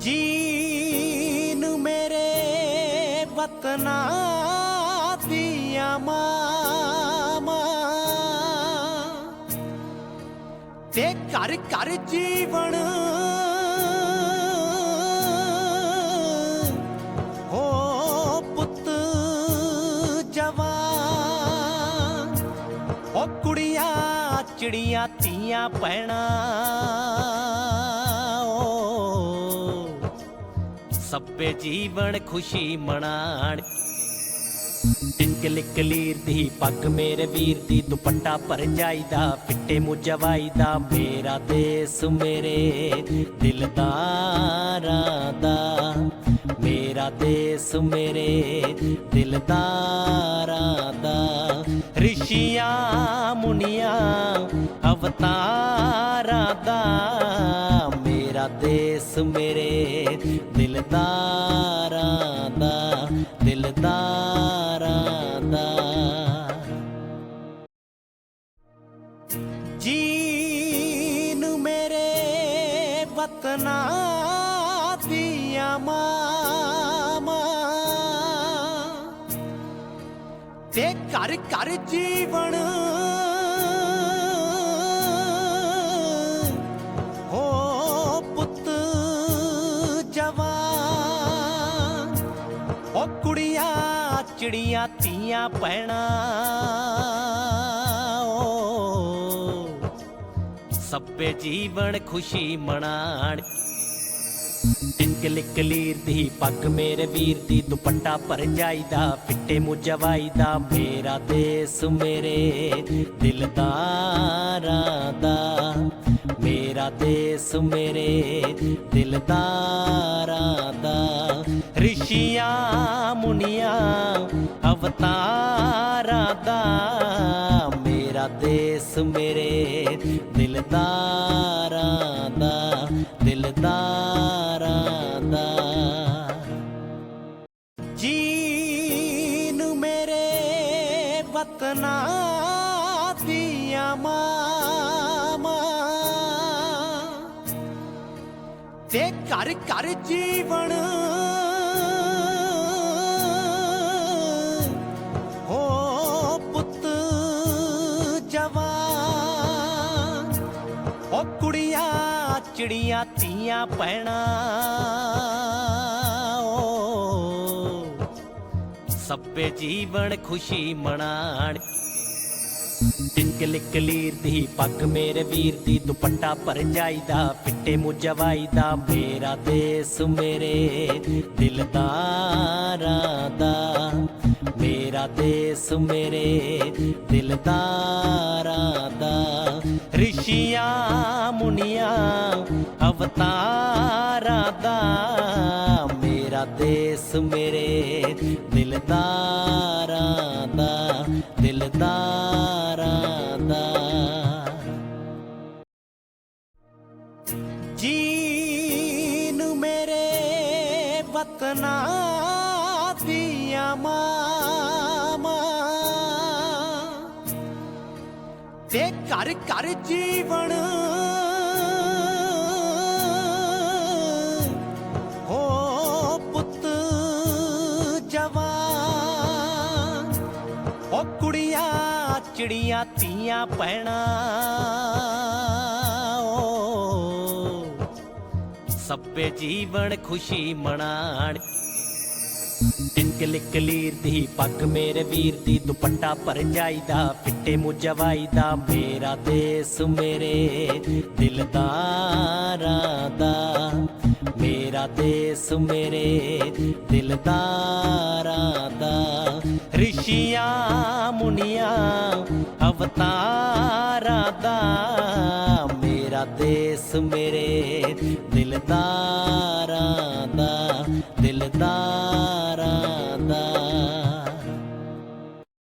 ਜੀ ਨੂੰ ਮੇਰੇ ਵਤਨਾ ਦੀਆਂ ਮਾਵਾਂ ਤੇ ਘਰ ਘਰ ਜੀਵਨ ਹੋ ਪੁੱਤ ਜਵਾਨ। ਉਹ ਕੁੜੀਆਂ, ਚਿੜੀਆਂ ਤੀਆਂ ਪੈਣਾ ਸੱਪੇ ਜੀਵਨ ਖੁਸ਼ੀ ਮਨਾਣ। ਟਿੰਕਲ ਕਲੀਰ ਦੀ ਪੱਗ ਮੇਰੇ ਵੀਰ ਦੀ, ਦੁਪੱਟਾ ਭਰ ਜਾਈਦਾ, ਪਿੱਟੇ ਮੁਜਵਾਈ ਦਾ ਮੇਰਾ ਦੇਸ ਮੇਰੇ ਦਿਲਦਾਰਾਂ ਦਾ। ਮੇਰਾ ਦੇਸ ਮੇਰੇ ਦਿਲਦਾਰਾਂ ਦਾ। ਰਿਸ਼ੀਆਂ, ਮੁਨੀਆਂ, ਅਵਤਾਰਾਂ ਦਾ। ਮੇਰਾ ਦੇਸ ਮੇਰੇ ਦਿਲਦਾਰਾਂ ਦਾ ਦਿਲਦਾਰਾਂ ਦਾ ਜੀਨ ਮੇਰੇ ਵਤਨਾ ਦੀਆਂ ਮਾਵਾਂ, ਤੇ ਘਰ ਘਰ ਜੀਵਨ ਚਿੜੀਆਂ ਤੀਆਂ ਪੈਣਾ ਸੱਪੇ ਜੀਵਨ ਖੁਸ਼ੀ ਮਨਾਣ। ਟਿੰਕਲ ਕਲੀਰ ਦੀ ਪੱਗ ਮੇਰੇ ਵੀਰ ਦੀ, ਦੁਪੱਟਾ ਭਰ ਜਾਈਦਾ, ਫਿੱਟੇ ਮੁਜਵਾਈ ਦਾ ਮੇਰਾ ਦੇਸ ਮੇਰੇ ਦਿਲਦਾਰਾਂ ਦਾ। ਮੇਰਾ ਦੇਸ ਮੇਰੇ ਦਿਲਦਾਰਾਂ ਦਾ। ਅਵਤਾਰਾਂ ਦਾ। ਮੇਰਾ ਦੇਸ ਮੇਰੇ ਦਿਲਦਾਰਾਂ ਦਾ ਦਿਲਦਾਰਾਂ ਦਾ। ਜੀਨ ਮੇਰੇ ਵਤਨਾ ਦੀਆਂ ਮਾਵਾਂ। ਤੇ ਘਰ ਘਰ ਜੀਵਨ ਚਿੜੀਆਂ ਧੀਆਂ ਪੈਣਾ। ਸੱਪੇ ਜੀਵਨ ਖੁਸ਼ੀ ਮਨਾਣ। ਟਿੰਕਲ ਕਲੀਰ ਦੀ ਪੱਗ ਮੇਰੇ ਵੀਰ ਦੀ, ਦੁਪੱਟਾ ਭਰ ਜਾਈਦਾ ਪਿੱਟੇ ਮੁਜਵਾਈ ਦਾ ਮੇਰਾ ਦੇਸ ਮੇਰੇ ਦਿਲਦਾਰਾਂ ਦਾ। ਮੇਰਾ ਦੇਸ ਮੇਰੇ ਦਿਲਦਾਰਾਂ ਦਾ। ਰਿਸ਼ੀਆਂ, ਮੁਨੀਆਂ, ਅਵਤਾਰਾਂ ਦਾ। ਮੇਰਾ ਦੇਸ ਮੇਰੇ ਦਿਲਦਾਰਾਂ ਦਾ ਦਿਲਦਾਰਾਂ ਦਾ। ਜੀਨ ਮੇਰੇ ਵਤਨਾ ਦੀਆਂ ਮਾਵਾਂ ਤੇ ਘਰ ਘਰ ਜੀਵਨ। ਹੋ ਪੁੱਤ ਜਵਾਨ ਉਹ ਕੁੜੀਆਂ, ਚਿੜੀਆਂ ਤੀਆਂ ਪੈਣਾ ਸੱਪੇ ਜੀਵਨ ਖੁਸ਼ੀ ਮਨਾਣ। ਟਿੰਕਲ ਕਲੀਰ ਦੀ ਪੱਗ ਮੇਰੇ ਵੀਰ ਦੀ, ਦੁਪੱਟਾ ਭਰ ਜਾਈਦਾ, ਫਿੱਟੇ ਮੁਜਵਾਈ ਦਾ ਮੇਰਾ ਦੇਸ ਮੇਰੇ ਦਿਲਦਾਰਾਂ ਦਾ। ਮੇਰਾ ਦੇਸ ਮੇਰੇ ਦਿਲਦਾਰਾਂ ਦਾ। ਰਿਸ਼ੀਆਂ, ਮੁਨੀਆਂ, ਅਵਤਾਰਾਂ ਦਾ। ਮੇਰਾ ਦੇਸ ਮੇਰੇ ਦਿਲਦਾਰਾਂ ਦਾ, ਦਿਲਦਾਰਾਂ